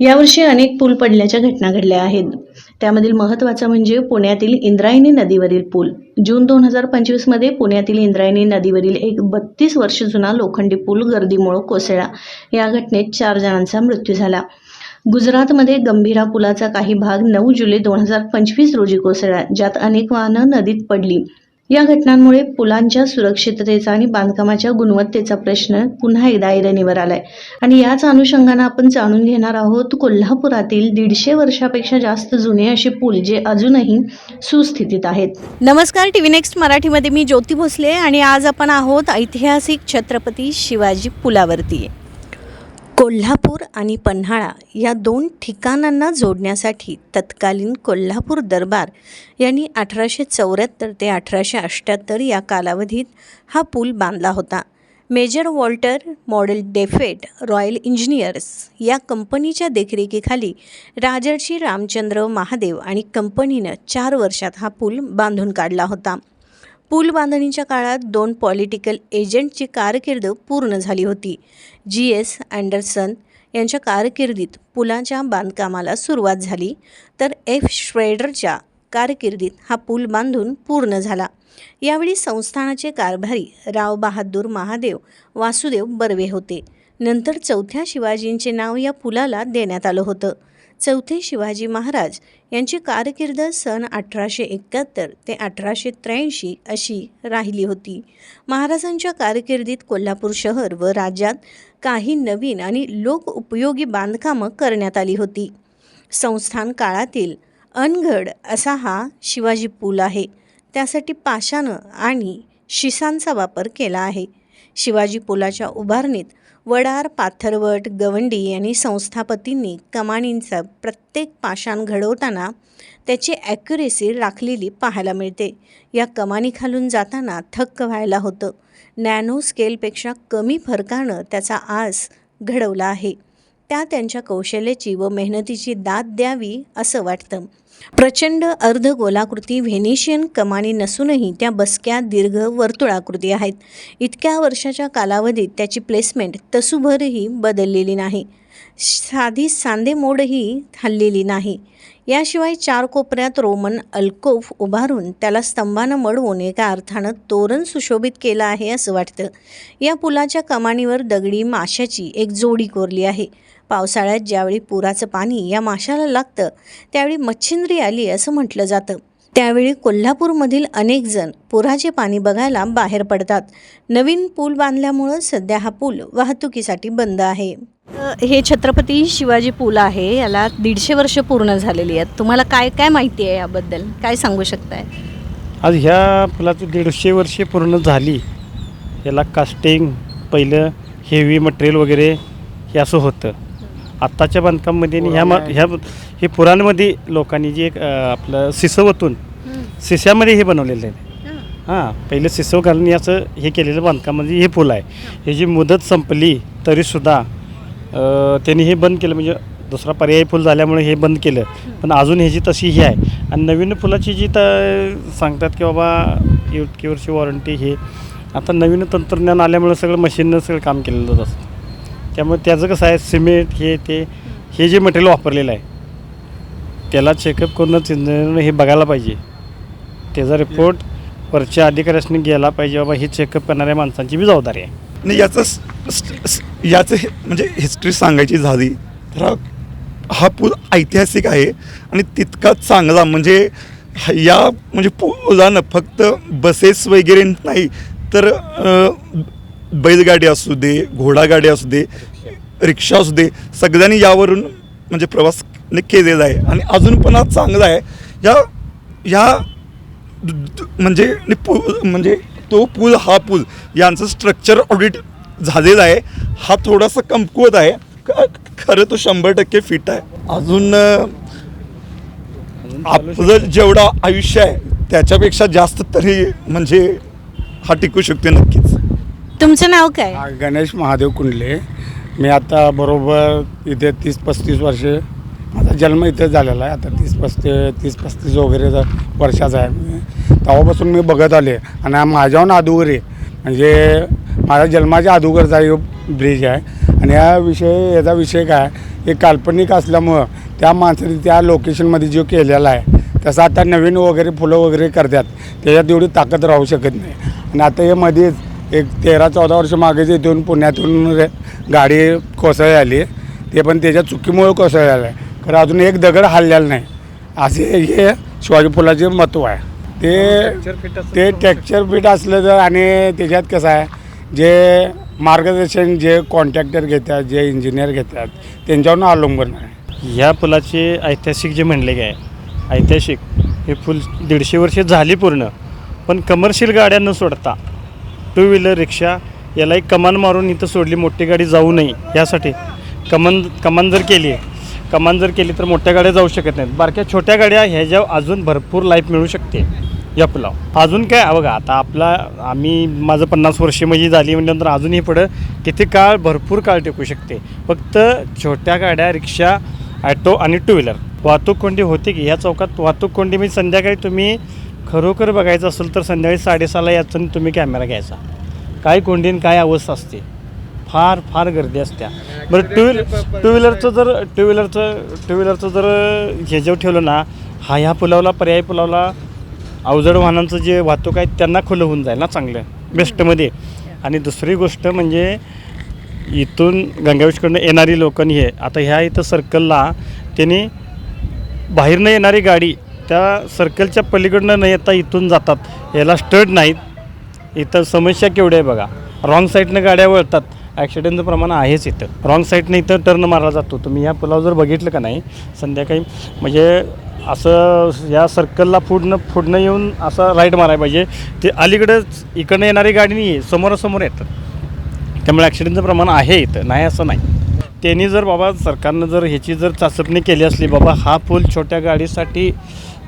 यावर्षी अनेक पूल पडल्याच्या घटना घडल्या आहेत. त्यामधील महत्त्वाचा म्हणजे पुण्यातील इंद्रायणी नदीवरील पूल. जून दोन हजार पंचवीसमध्ये पुण्यातील इंद्रायणी नदीवरील एक बत्तीस वर्ष जुना लोखंडी पूल गर्दीमुळे कोसळला. या घटनेत चार जणांचा मृत्यू झाला. गुजरातमध्ये गंभीरा पुलाचा काही भाग नऊ जुलै दोन हजार पंचवीस रोजी कोसळला ज्यात अनेक वाहनं नदीत पडली. या घटनांमुळे पुलांच्या सुरक्षिततेचा आणि बांधकामाच्या गुणवत्तेचा प्रश्न पुन्हा एकदा ऐरणीवर आलाय. आणि याच अनुषंगानं आपण जाणून घेणार आहोत कोल्हापुरातील दीडशे वर्षापेक्षा जास्त जुने असे पूल जे अजूनही सुस्थितीत आहेत. नमस्कार टी व्ही नेक्स्ट मराठीमध्ये मी ज्योती भोसले आणि आज आपण आहोत ऐतिहासिक छत्रपती शिवाजी पुलावरती. कोल्हापूर आणि पन्हाळा या दोन ठिकाणांना जोडण्यासाठी तत्कालीन कोल्हापूर दरबार यांनी अठराशे चौऱ्याहत्तर ते अठराशे अठ्ठ्याहत्तर या कालावधीत हा पूल बांधला होता. Major Walter Model defeat Royal Engineers या कंपनीच्या देखरेखीखाली राजर्षी रामचंद्र महादेव आणि कंपनीनं चार वर्षात हा पूल बांधून काढला होता. पूल बांधणीच्या काळात दोन पॉलिटिकल एजंटची कारकीर्द पूर्ण झाली होती. जी एस अँडरसन यांच्या कारकिर्दीत पुलाच्या बांधकामाला सुरुवात झाली. तर एफ श्रेडरच्या कारकिर्दीत हा पूल बांधून पूर्ण झाला. यावेळी संस्थानाचे कारभारी राव बहादूर महादेव वासुदेव बर्वे होते. नंतर चौथ्या शिवाजींचे नाव या पुलाला देण्यात आलं होतं. चौथे शिवाजी महाराज यांची कारकीर्द सन अठराशे एकाहत्तर ते अठराशे त्र्याऐंशी अशी राहिली होती. महाराजांच्या कारकिर्दीत कोल्हापूर शहर व राज्यात काही नवीन आणि लोकउपयोगी बांधकामं करण्यात आली होती. संस्थान काळातील अनगड असा हा शिवाजी पूल आहे. त्यासाठी पाषाणं आणि शिसांचा वापर केला आहे. शिवाजी पुलाच्या उभारणीत वडार पाथरवट गवंडी आणि संस्थापतींनी कमानींचा प्रत्येक पाषाण घडवताना त्याची ॲक्युरेसी राखलेली पाहायला मिळते. या कमानीखालून जाताना थक्क व्हायला होतं. नॅनो स्केलपेक्षा कमी फरकानं त्याचा आस घडवला आहे. त्या त्यांच्या कौशल्याची व मेहनतीची दाद द्यावी असं वाटतं. प्रचंड अर्धगोलाकृती व्हेनिशियन कमानी नसूनही त्या बसक्या दीर्घ वर्तुळाकृती आहेत. इतक्या वर्षाच्या कालावधीत त्याची प्लेसमेंट तसूभरही बदललेली नाही. साधी सांधे मोडही हल्लेली नाही. याशिवाय चार कोपऱ्यात रोमन अल्कोफ उभारून त्याला स्तंभानं मडवून एका अर्थानं तोरण सुशोभित केलं आहे असं वाटतं. या पुलाच्या कमानीवर दगडी माशाची एक जोडी कोरली आहे. पावसाळ्यात ज्यावेळी पुराचं पाणी या माशाला लागतं त्यावेळी मच्छिंद्री आली असं म्हटलं जातं. त्यावेळी कोल्हापूरमधील अनेक जण पुराचे पाणी बघायला बाहेर पडतात. नवीन पूल बांधल्यामुळं सध्या हा पूल वाहतुकीसाठी बंद आहे. हे छत्रपती शिवाजी पूल आहे. याला दीडशे वर्ष पूर्ण झालेली आहेत. तुम्हाला काय काय माहिती आहे याबद्दल? काय सांगू शकताय? आज ह्या पुलाची दीडशे वर्षे पूर्ण झाली. याला कास्टिंग पहिलं हेवी मटेरियल वगैरे हे असं होतं. आत्ताच्या बांधकाममध्ये आणि ह्या म ह्या हे पुराणमध्ये लोकांनी जे एक अं, आपलं सिसवतून सिस्यामध्ये हे बनवलेलं आहे. हां पहिलं सिसव घालून हे असं हे केलेलं बांधकाम म्हणजे हे पूल आहे. ह्याची मुदत संपली तरीसुद्धा अं, त्यांनी हे बंद केलं. म्हणजे दुसरा पर्यायी फुल झाल्यामुळे हे बंद केलं. पण अजून ह्याची तशी ही आहे. आणि नवीन फुलाची जी तर सांगतात की बाबा इतकी वर्षी वॉरंटी हे. आता नवीन तंत्रज्ञान आल्यामुळे सगळं मशीननं सगळं काम केलेलं असतं. त्यामुळे त्याचं कसं आहे सिमेंट हे ते हे जे मटेरियल वापरलेलं आहे त्याला चेकअप करूनच इंजिनिअरनं हे बघायला पाहिजे. त्याचा रिपोर्ट वरच्या अधिकाऱ्यासनी गेला पाहिजे बाबा हे चेकअप करणाऱ्या माणसांची बी जबाबदारी आहे. आणि याचं स- स- याचं हे- म्हणजे हिस्ट्री सांगायची झाली तर हा- हा पूल ऐतिहासिक आहे आणि तितकाच चांगला म्हणजे या म्हणजे पुलानं फक्त बसेस वगैरे नाही तर अ, बैलगाडी असू दे घोडागाडी असू दे रिक्षा असू दे सगळ्यांनी यावरून म्हणजे प्रवास केलेला आहे. आणि अजून पण हा चांगला आहे. या या म्हणजे नि म्हणजे तो पूल हा पूल यांचं स्ट्रक्चर ऑडिट झालेलं आहे. हा थोडासा कमकुवत आहे. खरं तो शंभर टक्के फिट आहे. अजून आपलं जेवढं आयुष्य आहे त्याच्यापेक्षा जास्त तरी म्हणजे हा टिकू शकतो नक्कीच. तुमचं नाव काय? हा, गणेश महादेव कुंडले. मी आता बरोबर इथे तीस पस्तीस वर्षे माझा जन्म इथेच झालेला आहे. आता तीस पस्तीस तीस पस्तीस वगैरे जा- वर्षाचा आहे मी. तेव्हापासून मी बघत आले आणि हा माझ्याहून अदुगरी म्हणजे माझ्या जन्माच्या अदुगरचा हा ब्रिज आहे. आणि या विषय याचा विषय काय? हे काल्पनिक असल्यामुळं त्या माणसाने त्या लोकेशनमध्ये जो केलेला आहे तसं आता नवीन वगैरे फुलं वगैरे करतात त्याच्यात एवढी ताकद राहू शकत नाही. आणि आता हे मध्येच एक तेरा चौदा वर्ष मागेच इथून पुण्यातून रे- गाडी कोसळी आली ते पण त्याच्या चुकीमुळे कोसळी आलं. आहे खरं अजून एक दगड हल्लेला नाही. असे हे शिवाजी पुलाचे महत्त्व आहे. ते ते टेक्चर फिट असलं तर आणि त्याच्यात कसं आहे जे मार्गदर्शन जे कॉन्ट्रॅक्टर घेतात जे इंजिनियर घेतात त्यांच्यावरून अवलंबून आहे. ह्या पुलाचे ऐतिहासिक जे म्हणले काय ऐतिहासिक हे फुल दीडशे वर्षे झाली पूर्ण पण कमर्शियल गाड्या न सोडता टू व्हीलर रिक्षा याला एक कमान मारून इथं सोडली मोठी गाडी जाऊ नये यासाठी. कमान कमान जर केली कमान जर केली तर मोठ्या गाड्या जाऊ शकत नाहीत. बारक्या छोट्या गाड्या ह्याच्या अजून भरपूर लाईफ मिळू शकते. या पुलाव अजून काय बघा आता आपला आम्ही माझं पन्नास वर्षे म्हणजे झाली म्हटल्यानंतर अजूनही पुढं किती काळ भरपूर काळ टिकू शकते. फक्त छोट्या गाड्या रिक्षा ॲटो आणि टू व्हीलर वाहतूक कोंडी होती की ह्या चौकात वाहतूक कोंडी मी संध्याकाळी तुम्ही खरोखर बघायचं असेल तर संध्याकाळी साडेसहाला याचं तुम्ही कॅमेरा घ्यायचा. काय कोंडीन काय अवस्था असते. फार फार गर्दी असत्या. बरं टू व्हील टू व्हीलरचं जर टू व्हीलरचं टू व्हीलरचं जर ह्याच्यावर ठेवलं ना हा ह्या पुलावला पर्यायी पुलावला अवजड वाहनांचं जे वाहतूक आहे त्यांना खुलं होऊन जाईल ना चांगलं बेस्टमध्ये. आणि दुसरी गोष्ट म्हणजे इथून गंगावेशकडनं येणारी लोकं हे आता ह्या इथं सर्कलला त्यांनी बाहेरनं येणारी गाडी त्या सर्कलच्या पलीकडनं न येता इथून जातात. याला स्टड नाहीत. इथं समस्या केवढी आहे बघा. रॉंग साईडनं गाड्या वळतात. ॲक्सिडेंटचं प्रमाण आहेच इथं. रॉंग साईडनं इथं टर्न मारला जातो. तुम्ही या पुलावर जर बघितलं का नाही संध्याकाळी म्हणजे असं या सर्कलला पुढनं पुढनं येऊन असं राईट मारायला पाहिजे. ते अलीकडंच इकडनं येणारी गाडी नाही आहे समोरासमोर येतात. त्यामुळे ॲक्सिडेंटचं प्रमाण आहे इथं. नाही असं नाही. त्यांनी जर बाबा सरकारनं जर ह्याची जर चाचपणी केली असली बाबा हा पूल छोट्या गाडीसाठी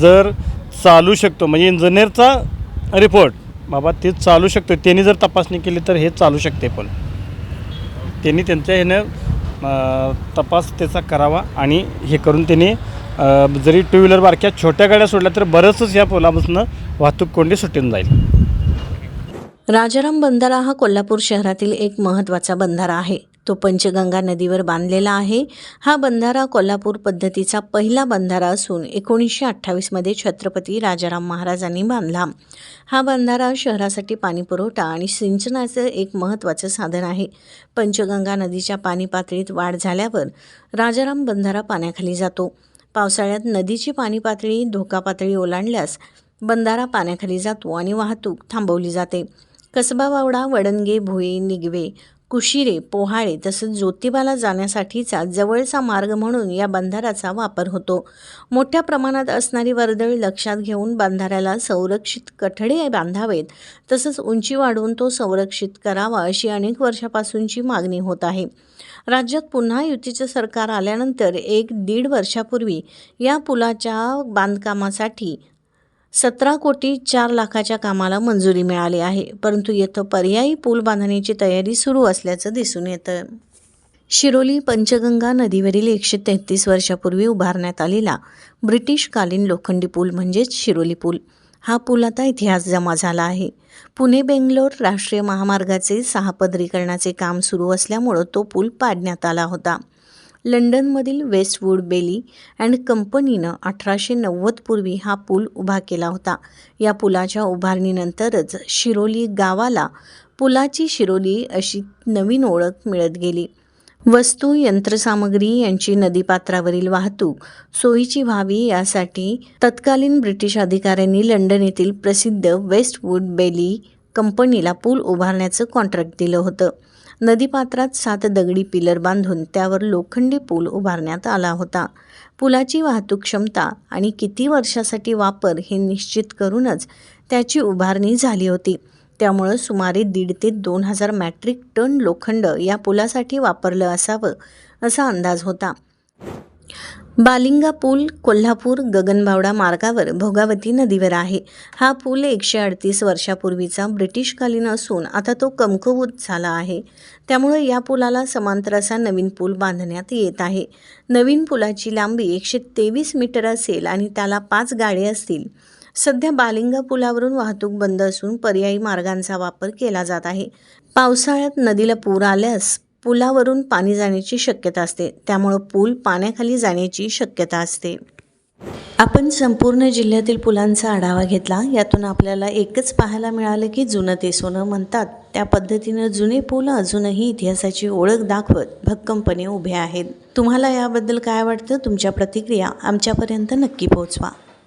जर चालू शकतो म्हणजे इंजिनियरचा रिपोर्ट बाबा ते चालू शकतो त्यांनी जर तपासणी केली तर हे चालू शकते पण. त्यांनी त्यांच्या ह्यानं तपास त्याचा करावा आणि हे करून त्यांनी जरी टू व्हीलर बारक्या छोट्या गाड्या सोडल्या तर बरंचच या पुलापासून वाहतूक कोंडी सुटून जाईल. राजाराम बंधारा हा कोल्हापूर शहरातील एक महत्त्वाचा बंधारा आहे. तो पंचगंगा नदीवर बांधलेला आहे. हा बंधारा कोल्हापूर पद्धतीचा पहिला बंधारा असून एकोणीसशे अठ्ठावीसमध्ये छत्रपती राजाराम महाराजांनी बांधला. हा बंधारा शहरासाठी पाणीपुरवठा आणि सिंचनाचं एक महत्त्वाचं साधन आहे. पंचगंगा नदीच्या पाणी पातळीत वाढ झाल्यावर राजाराम बंधारा पाण्याखाली जातो. पावसाळ्यात नदीची पाणी पातळी धोका पातळी ओलांडल्यास बंधारा पाण्याखाली जातो आणि वाहतूक थांबवली जाते. कसबा वावडा वडणगे भुये निगवे कुशिरे पोहाळे तसंच ज्योतिबाला जाण्यासाठीचा जवळचा मार्ग म्हणून या बंधाऱ्याचा वापर होतो. मोठ्या प्रमाणात असणारी वर्दळ लक्षात घेऊन बंधाऱ्याला संरक्षित कठडे बांधावेत. तसंच उंची वाढवून तो संरक्षित करावा अशी अनेक वर्षापासूनची मागणी होत आहे. राज्यात पुन्हा युतीचं सरकार आल्यानंतर एक दीड वर्षापूर्वी या पुलाच्या बांधकामासाठी सतरा कोटी चार लाखाच्या कामाला मंजुरी मिळाली आहे परंतु येथं पर्यायी पूल बांधण्याची तयारी सुरू असल्याचं दिसून येतं. शिरोली पंचगंगा नदीवरील एकशे तेहतीस वर्षापूर्वी उभारण्यात आलेला ब्रिटिशकालीन लोखंडी पूल म्हणजेच शिरोली पूल हा पूल आता इतिहास जमा झाला आहे. पुणे बेंगलोर राष्ट्रीय महामार्गाचे सहापदरीकरणाचे काम सुरू असल्यामुळं तो पूल पाडण्यात आला होता. लंडनमधील वेस्टवूड बेली अँड कंपनीनं अठराशे नव्वद पूर्वी हा पूल उभा केला होता. या पुलाच्या उभारणीनंतरच शिरोली गावाला पुलाची शिरोली अशी नवीन ओळख मिळत गेली. वस्तू यंत्रसामग्री यांची नदीपात्रावरील वाहतूक सोयीची व्हावी यासाठी तत्कालीन ब्रिटिश अधिकाऱ्यांनी लंडन येथील प्रसिद्ध वेस्टवूड बेली कंपनीला पूल उभारण्याचं कॉन्ट्रॅक्ट दिलं होतं. नदीपात्रात सात दगडी पिलर बांधून त्यावर लोखंडी पूल उभारण्यात आला होता. पुलाची वाहतूक क्षमता आणि किती वर्षासाठी वापर हे निश्चित करूनच त्याची उभारणी झाली होती. त्यामुळं सुमारे दीड ते दोन हजार मॅट्रिक टन लोखंड या पुलासाठी वापरलं असावं असा अंदाज होता. बालिंगा पूल कोल्हापूर गगनबावडा मार्गावर भोगावती नदीवर आहे. हा पूल एकशे अडतीस वर्षापूर्वीचा ब्रिटिशकालीन असून आता तो कमकुवत झाला आहे. त्यामुळे या पुलाला समांतर असा नवीन पूल बांधण्यात येत आहे. नवीन पुलाची लांबी एकशे तेवीस मीटर असेल आणि त्याला पाच गाडे असतील. सध्या बालिंगा पुलावरून वाहतूक बंद असून पर्यायी मार्गांचा वापर केला जात आहे. पावसाळ्यात नदीला पूर आल्यास पुलावरून पाणी जाण्याची शक्यता असते. त्यामुळं पूल पाण्याखाली जाण्याची शक्यता असते. आपण संपूर्ण जिल्ह्यातील पुलांचा आढावा घेतला. यातून आपल्याला एकच पाहायला मिळालं की जुनं ते सोनं म्हणतात. त्या पद्धतीनं जुने पूल अजूनही इतिहासाची ओळख दाखवत भक्कमपणे उभे आहेत. तुम्हाला याबद्दल काय वाटतं? तुमच्या प्रतिक्रिया आमच्यापर्यंत नक्की पोहोचवा.